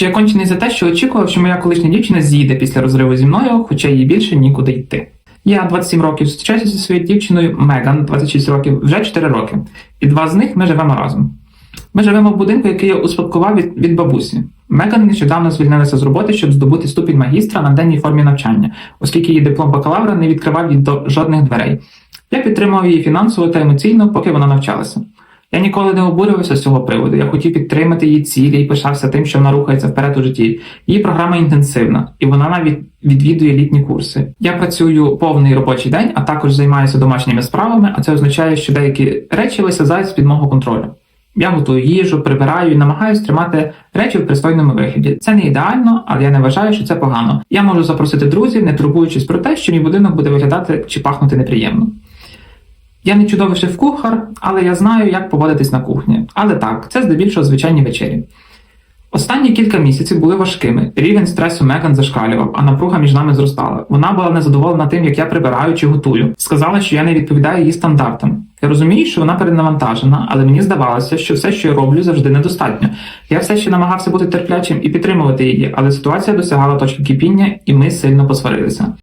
Чи я кончений за те, що очікував, що моя колишня дівчина з'їде після розриву зі мною, хоча їй більше нікуди йти. Я 27 років зустрічаюся зі своєю дівчиною Меган, 26 років, вже 4 роки, і два з них ми живемо разом. Ми живемо в будинку, який я успадкував від, від бабусі. Меган нещодавно звільнилася з роботи, щоб здобути ступінь магістра на денній формі навчання, оскільки її диплом бакалавра не відкривав їй до жодних дверей. Я підтримував її фінансово та емоційно, поки вона навчалася. Я ніколи не обурювався з цього приводу. Я хотів підтримати її цілі і пишався тим, що вона рухається вперед у житті. Її програма інтенсивна, і вона навіть відвідує літні курси. Я працюю повний робочий день, а також займаюся домашніми справами, а це означає, що деякі речі висязають з під мого контролю. Я готую їжу, прибираю і намагаюся тримати речі в пристойному вигляді. Це не ідеально, але я не вважаю, що це погано. Я можу запросити друзів, не турбуючись про те, що мій будинок буде виглядати чи пахнути неприємно. Я не чудовий шеф-кухар, але я знаю, як поводитись на кухні. Але так, це здебільшого звичайні вечері. Останні кілька місяців були важкими. Рівень стресу Меган зашкалював, а напруга між нами зростала. Вона була незадоволена тим, як я прибираю чи готую. Сказала, що я не відповідаю її стандартам. Я розумію, що вона перенавантажена, але мені здавалося, що все, що я роблю, завжди недостатньо. Я все ще намагався бути терплячим і підтримувати її, але ситуація досягала точки кипіння, і ми сильно посварилися.